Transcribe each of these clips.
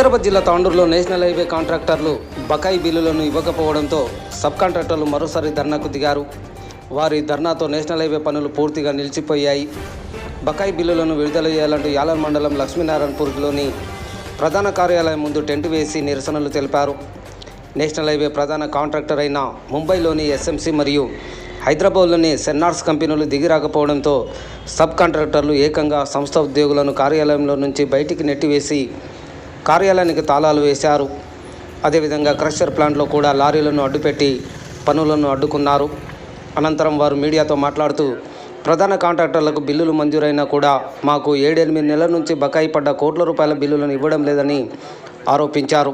వికారాబాద్ జిల్లా తాండూరులో national highway కాంట్రాక్టర్లు బకాయి బిల్లులను ఇవ్వకపోవడంతో సబ్ కాంట్రాక్టర్లు మరోసారి ధర్నాకు దిగారు. వారి ధర్నాతో నేషనల్ హైవే పనులు పూర్తిగా నిలిచిపోయాయి. బకాయి బిల్లులను విడుదల చేయాలంటూ యాలన్ మండలం లక్ష్మీనారాయణపూర్లోని ప్రధాన కార్యాలయం ముందు టెంట్ వేసి నిరసనలు తెలిపారు. నేషనల్ హైవే ప్రధాన కాంట్రాక్టర్ అయిన ముంబైలోని ఎస్ఎంసీ మరియు హైదరాబాద్లోని సెన్నార్స్ కంపెనీలు దిగిరాకపోవడంతో సబ్ కాంట్రాక్టర్లు ఏకంగా సంస్థ ఉద్యోగులను కార్యాలయంలో నుంచి బయటికి నెట్టివేసి కార్యాలయానికి తాళాలు వేశారు. అదేవిధంగా క్రషర్ ప్లాంట్లో కూడా లారీలను అడ్డుపెట్టి పనులను అడ్డుకున్నారు. అనంతరం వారు మీడియాతో మాట్లాడుతూ ప్రధాన కాంట్రాక్టర్లకు బిల్లులు మంజూరైనా కూడా మాకు ఏడెనిమిది నెలల నుంచి బకాయి పడ్డ కోట్ల రూపాయల బిల్లులను ఇవ్వడం లేదని ఆరోపించారు.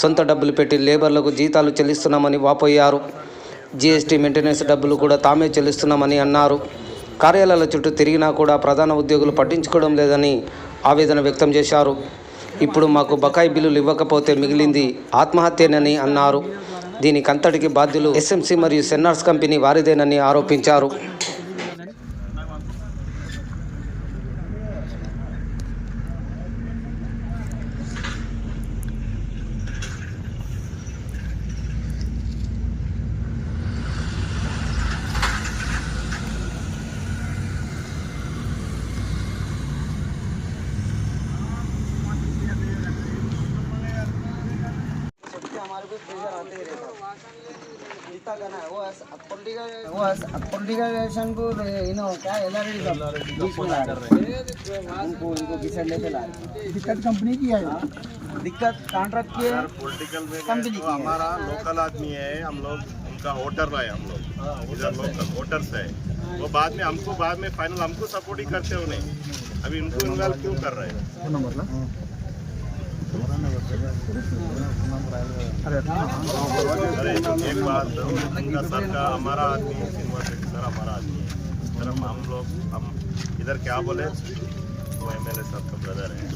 సొంత డబ్బులు పెట్టి లేబర్లకు జీతాలు చెల్లిస్తున్నామని వాపోయారు. జీఎస్టీ మెయింటెనెన్స్ డబ్బులు కూడా తామే చెల్లిస్తున్నామని అన్నారు. కార్యాలయాల చుట్టూ తిరిగినా కూడా ప్రధాన ఉద్యోగులు పట్టించుకోవడం లేదని ఆవేదన వ్యక్తం చేశారు. ఇప్పుడు మాకు బకాయి బిల్లులు ఇవ్వకపోతే మిగిలింది ఆత్మహత్యనని అన్నారు. దీనికంతటికి బాధ్యులు ఎస్ఎంసీ మరియు సెన్నార్స్ కంపెనీ వారిదేనని ఆరోపించారు. यू नो क्या ला हैं लेके ला रहे हैं दिक्कत कंपनी की है। दिक्कत कॉन्ट्रैक्ट की है। पॉलिटिकल में कंपनी की तो हमारा लोकल आदमी है हम लोग उनका वोटर है हम लोग। इधर लोकल वोटर्स है। वो बाद में हमको बाद में फाइनल हमको सपोर्ट ही करते उन्हें। अभी उनको इन्वॉल्व क्यों कर रहे हैं? अरे एक बात उनका सर का हमारा आदमी है श्रीनिवास रेड्डी सर हमारा आदमी है सर हम हम लोग हम इधर क्या बोले वो एम एल ए साहब का ब्रदर है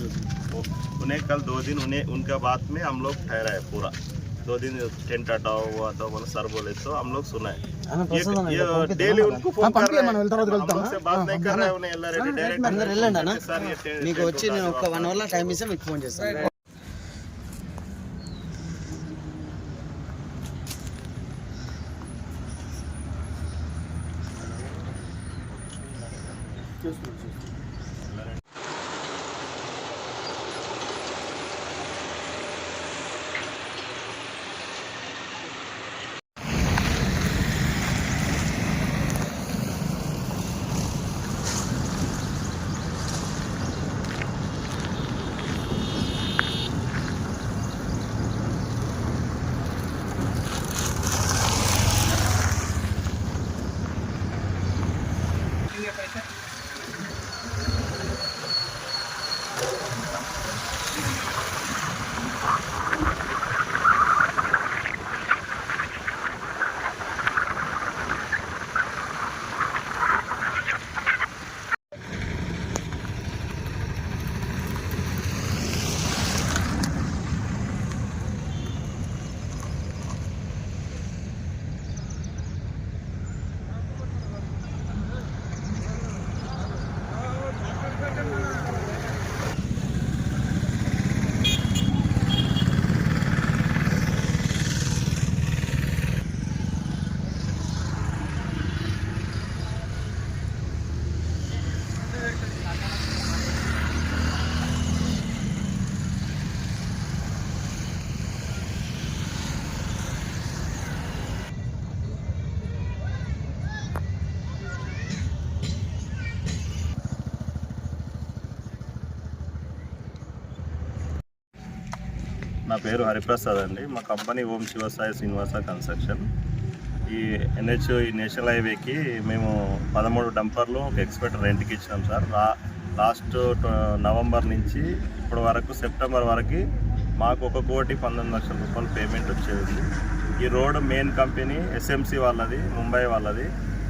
वो उन्हें कल दो दिन उन्हें उनका बात में हम लोग ठहरा है पूरा दो दिन टेंट हटाओ हुआ तो मतलब सर बोले तो हम लोग सुना है ये- ये डेली उनको फोन कर रहे हैं हम लोग से बात नहीं कर रहे हैं उन्हें एल डायरेक्ट అందరు వెళ్ళండి అన్న सर ये टे- మీకు टेंट వచ్చి उतारो। నేను ఒక వన్ అవర్లో టైం ఇస్తే మీకు ఫోన్ చేస్తాను పేరు హరిప్రసాద్ అండి. మా కంపెనీ ఓం శివసాయి శ్రీనివాస కన్స్ట్రక్షన్. ఈ ఎన్హెచ్ ఈ నేషనల్ హైవేకి మేము పదమూడు డంపర్లు ఒక ఎక్స్పెక్ట్ రెంట్కి ఇచ్చినాం సార్. లాస్ట్ నవంబర్ నుంచి ఇప్పటి వరకు సెప్టెంబర్ వరకు మాకు ఒక కోటి పంతొమ్మిది లక్షల రూపాయలు పేమెంట్ వచ్చేది. ఈ రోడ్ మెయిన్ కంపెనీ ఎస్ఎంసి వాళ్ళది ముంబై వాళ్ళది.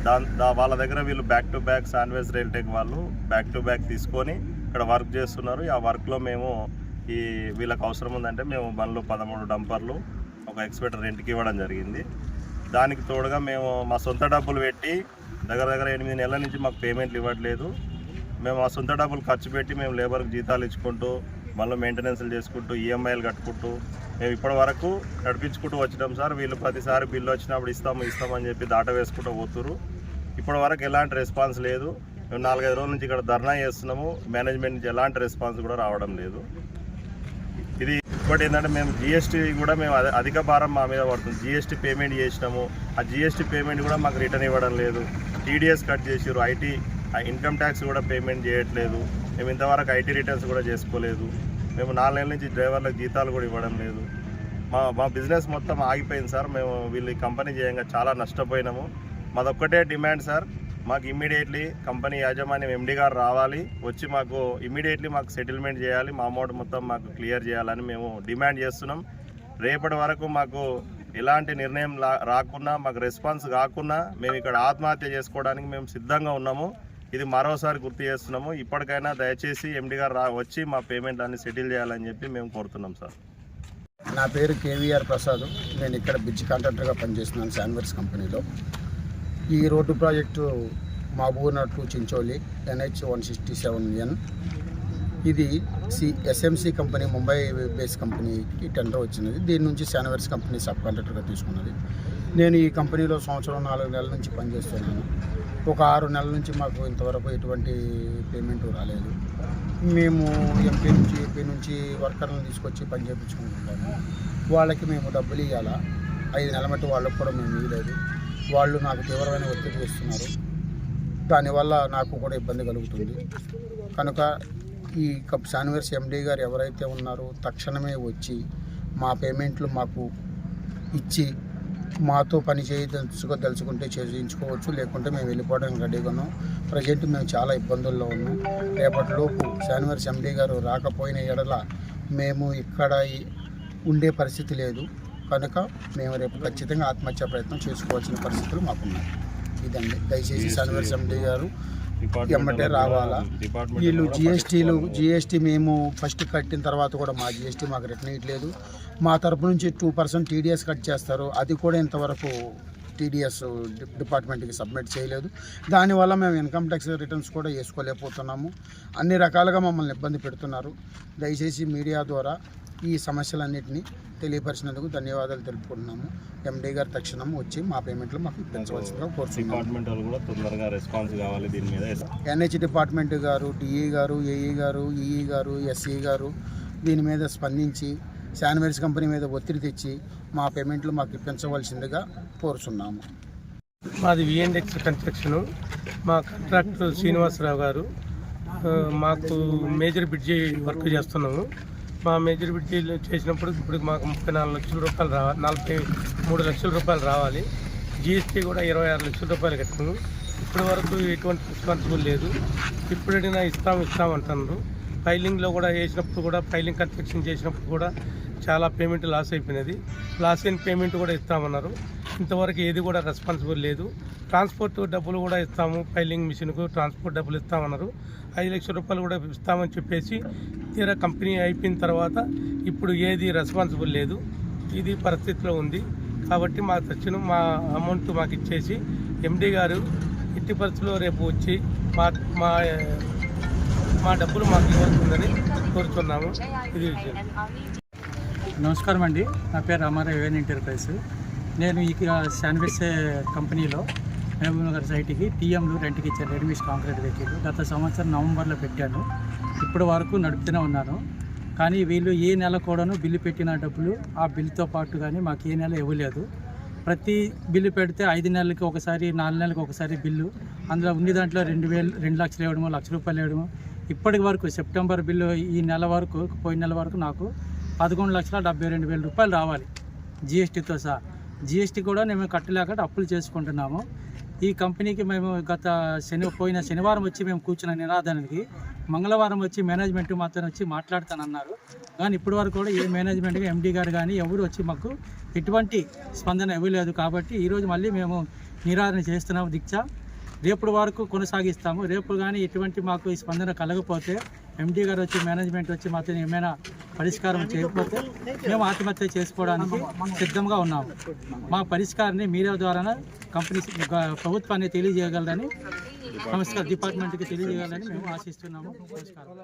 దాని దా వాళ్ళ దగ్గర వీళ్ళు బ్యాక్ టు బ్యాక్ శాండ్వేజ్ రైల్టెక్ వాళ్ళు బ్యాక్ టు బ్యాక్ తీసుకొని ఇక్కడ వర్క్ చేస్తున్నారు. ఆ వర్క్లో మేము ఈ వీళ్ళకి అవసరం ఉందంటే మేము బండ్లు పదమూడు డంపర్లు ఒక ఎక్స్పెక్టర్ రెంట్కి ఇవ్వడం జరిగింది. దానికి తోడుగా మేము మా సొంత డబ్బులు పెట్టి దగ్గర దగ్గర ఎనిమిది నెలల నుంచి మాకు పేమెంట్లు ఇవ్వట్లేదు. మేము మా సొంత డబ్బులు ఖర్చు పెట్టి మేము లేబర్కి జీతాలు ఇచ్చుకుంటూ మళ్ళీ మెయింటెనెన్స్లు చేసుకుంటూ ఈఎంఐలు కట్టుకుంటూ మేము ఇప్పటి వరకు నడిపించుకుంటూ వచ్చినాం సార్. వీళ్ళు ప్రతిసారి బిల్లు వచ్చినప్పుడు ఇస్తాము ఇస్తామని చెప్పి దాట వేసుకుంటూ పోతురు ఇప్పటి వరకు ఎలాంటి రెస్పాన్స్ లేదు. మేము నాలుగైదు రోజుల నుంచి ఇక్కడ ధర్నా చేస్తున్నాము. మేనేజ్మెంట్ నుంచి ఎలాంటి రెస్పాన్స్ కూడా రావడం లేదు. ఇంకోటి ఏంటంటే మేము జిఎస్టీ కూడా మేము అధిక భారం మా మీద పడుతుంది. జిఎస్టీ పేమెంట్ చేసినాము. ఆ జిఎస్టీ పేమెంట్ కూడా మాకు రిటర్న్ ఇవ్వడం లేదు. టీడీఎస్ కట్ చేసారు ఐటీ ఇన్కమ్ ట్యాక్స్ కూడా పేమెంట్ చేయట్లేదు. మేము ఇంతవరకు ఐటీ రిటర్న్స్ కూడా చేసుకోలేదు. మేము నాలుగు నెలల నుంచి డ్రైవర్లకు జీతాలు కూడా ఇవ్వడం లేదు. మా మా బిజినెస్ మొత్తం ఆగిపోయింది సార్. మేము వీళ్ళు కంపెనీ చేయంగా చాలా నష్టపోయినాము. మాదొక్కటే డిమాండ్ సార్. మాకు ఇమ్మీడియట్లీ కంపెనీ యాజమాన్యం ఎండి గారు రావాలి. వచ్చి మాకు ఇమ్మీడియట్లీ మాకు సెటిల్మెంట్ చేయాలి. మా అమౌంట్ మొత్తం మాకు క్లియర్ చేయాలని మేము డిమాండ్ చేస్తున్నాం. రేపటి వరకు మాకు ఎలాంటి నిర్ణయం లా- రాకున్నా మాకు రెస్పాన్స్ కాకున్నా మేము ఇక్కడ ఆత్మహత్య చేసుకోవడానికి మేము సిద్ధంగా ఉన్నాము. ఇది మరోసారి గుర్తు చేస్తున్నాము. ఇప్పటికైనా దయచేసి ఎండి గారు రా వచ్చి మా పేమెంట్ అన్ని సెటిల్ చేయాలని చెప్పి మేము కోరుతున్నాం సార్. నా పేరు కేవీఆర్ ప్రసాద్. నేను ఇక్కడ బ్రిడ్జ్ కాంట్రాక్టర్గా పనిచేస్తున్నాను శాన్వర్స్ కంపెనీలో. ఈ road project Mahabubnagar to Chincholi NH one sixty seven N. ఇది C SMC company Mumbai base కంపెనీకి టెండర్ వచ్చినది. దీని నుంచి శానవర్స్ కంపెనీ సబ్ కాంట్రాక్టర్గా తీసుకున్నది. నేను ఈ కంపెనీలో సంవత్సరం నాలుగు నెలల నుంచి పనిచేస్తున్నాను. ఒక ఆరు నెలల నుంచి మాకు ఇంతవరకు ఎటువంటి పేమెంట్ రాలేదు. మేము ఎంపీ నుంచి ఏపీ నుంచి వర్కర్లను తీసుకొచ్చి పని చేయించుకుంటున్నాము వాళ్ళకి మేము డబ్బులు ఇవ్వాలా ఐదు నెలల మట్టి వాళ్ళకి కూడా మేము ఇవ్వలేదు వాళ్ళు నాకు తీవ్రమైన ఒత్తిడి ఇస్తున్నారు దానివల్ల నాకు కూడా ఇబ్బంది కలుగుతుంది. కనుక ఈ కప్ శానివర్స్ ఎండీ గారు ఎవరైతే ఉన్నారో తక్షణమే వచ్చి మా పేమెంట్లు మాకు ఇచ్చి మాతో పని చేయదలుచుకోదలుచుకుంటే చేయించుకోవచ్చు. లేకుంటే మేము వెళ్ళిపోవడానికి రెడీగా ఉన్నాం. ప్రజెంట్ మేము చాలా ఇబ్బందుల్లో ఉన్నాం. రేపటిలోపు శానివర్స్ ఎండీ గారు రాకపోయిన ఎడల మేము ఇక్కడ ఉండే పరిస్థితి లేదు. కనుక మేము రేపు ఖచ్చితంగా ఆత్మహత్య ప్రయత్నం చేసుకోవాల్సిన పరిస్థితులు మాకున్నాయి. ఇదండి. దయచేసి శానివర్స్ ఎండీ గారు ఎమ్మటే రావాలా? వీళ్ళు జిఎస్టీలు జిఎస్టీ మేము ఫస్ట్ కట్టిన తర్వాత కూడా మా జిఎస్టీ మాకు రిటర్న్ ఇవ్వట్లేదు మా తరపు నుంచి టూ పర్సెంట్ టీడీఎస్ కట్ చేస్తారు. అది కూడా ఇంతవరకు టీడీఎస్ డిపార్ట్మెంట్కి సబ్మిట్ చేయలేదు. దానివల్ల మేము ఇన్కమ్ ట్యాక్స్ రిటర్న్స్ కూడా వేసుకోలేకపోతున్నాము. అన్ని రకాలుగా మమ్మల్ని ఇబ్బంది పెడుతున్నారు. దయచేసి మీడియా ద్వారా ఈ సమస్యలన్నింటినీ తెలియపరిచినందుకు ధన్యవాదాలు తెలుపుకుంటున్నాము. ఎండీ గారు తక్షణం వచ్చి మా పేమెంట్లు మాకు ఇప్పించవలసిందిగా కోరుతున్నాము. మీద. ఎన్హెచ్ డిపార్ట్మెంట్ గారు డిఈ గారు ఏఈ గారు ఈఈ గారు ఎస్ఈ గారు దీని మీద స్పందించి శానివేర్స్ కంపెనీ మీద ఒత్తిడి తెచ్చి మా పేమెంట్లు మాకు ఇప్పించవలసిందిగా కోరుచున్నాము. మాది విఎండెక్స్ కన్స్ట్రక్షన్ మా కాంట్రాక్టర్ శ్రీనివాసరావు గారు మాకు మేజర్ బ్రిడ్జి వర్క్ చేస్తున్నాము. మా మేజర్ బ్రిడ్జి చేసినప్పుడు ఇప్పుడు మాకు ముప్పై నాలుగు లక్షల రూపాయలు రావాలి నలభై మూడు లక్షల రూపాయలు రావాలి. జిఎస్టీ కూడా ఇరవై ఆరు లక్షల రూపాయలు కట్టాము ఇప్పటి వరకు ఎటువంటి రెస్పాన్సిబుల్ లేదు. ఇప్పుడు అడిగినా ఇస్తాం ఇస్తాం అంటున్నారు. ఫైలింగ్లో కూడా వేసినప్పుడు కూడా ఫైలింగ్ కన్స్ట్రక్షన్ చేసినప్పుడు కూడా చాలా పేమెంట్ లాస్ అయిపోయినది. లాస్ అయిన పేమెంట్ కూడా ఇస్తామన్నారు. ఇంతవరకు ఏది కూడా రెస్పాన్సిబుల్ లేదు. ట్రాన్స్పోర్ట్ డబ్బులు కూడా ఇస్తాము. ఫైలింగ్ మిషన్కు ట్రాన్స్పోర్ట్ డబ్బులు ఇస్తామన్నారు. ఐదు లక్షల రూపాయలు కూడా ఇస్తామని చెప్పేసి తీరా కంపెనీ అయిపోయిన తర్వాత ఇప్పుడు ఏది రెస్పాన్సిబుల్ లేదు. ఇది పరిస్థితిలో ఉంది. కాబట్టి మా తక్షణం మా అమౌంట్ మాకు ఇచ్చేసి ఎండీ గారు ఇట్టి పరిస్థితుల్లో రేపు వచ్చి మా మా మా డబ్బులు మాకు ఇవ్వాల్సిందని కోరుతున్నాము ఇది నమస్కారం అండి. నా పేరు రామారావు యువన్ ఎంటర్ప్రైజ్ నేను ఈ శాన్విస్ కంపెనీలో మహబూబ్నగర్ సైట్కి టీఎంలు రెంట్కి ఇచ్చాను. Ready mix concrete vehicle. గత సంవత్సరం నవంబర్లో పెట్టాను. ఇప్పటి వరకు నడుపుతూనే ఉన్నాను. కానీ వీళ్ళు ఏ నెల కూడాను బిల్లు పెట్టిన డబ్బులు ఆ బిల్లుతో పాటు కానీ మాకు ఏ నెల ఇవ్వలేదు. ప్రతి బిల్లు పెడితే ఐదు నెలలకి ఒకసారి నాలుగు నెలలకు ఒకసారి బిల్లు. అందులో ఉన్న దాంట్లో రెండు వేలు రెండు లక్షలు ఇవ్వడము లక్ష రూపాయలు ఇవ్వడము ఇప్పటి వరకు సెప్టెంబర్ బిల్లు ఈ నెల వరకు పోయిన నెల వరకు నాకు పదకొండు లక్షల డెబ్బై రెండు వేల రూపాయలు రావాలి జిఎస్టీతో సహా. జిఎస్టీ కూడా మేము కట్టలేక అప్పులు చేసుకుంటున్నాము. ఈ కంపెనీకి మేము గత శని పోయిన శనివారం వచ్చి మేము కూర్చున్న నినాదానికి మంగళవారం వచ్చి మేనేజ్మెంట్ మాత్రం వచ్చి మాట్లాడతానన్నారు. కానీ ఇప్పటి వరకు కూడా ఏ మేనేజ్మెంట్గా ఎండీ గారు కానీ ఎవరు వచ్చి మాకు ఎటువంటి స్పందన ఇవ్వలేదు. కాబట్టి ఈరోజు మళ్ళీ మేము నిరాదరణ చేస్తున్నాము. దీక్ష రేపటి వరకు కొనసాగిస్తాము. రేపు కానీ ఎటువంటి మాకు ఈ స్పందన కలగకపోతే ఎండీ గారు వచ్చి మేనేజ్మెంట్ వచ్చి మాతో ఏమైనా పరిష్కారం చేయకపోతే మేము ఆత్మహత్య చేసుకోవడానికి సిద్ధంగా ఉన్నాము. మా పరిష్కారాన్ని మీరే ద్వారా కంపెనీ ప్రభుత్వాన్ని తెలియజేయగలరని నమస్కారం డిపార్ట్మెంట్కి తెలియజేయాలని మేము ఆశిస్తున్నాము. నమస్కారం.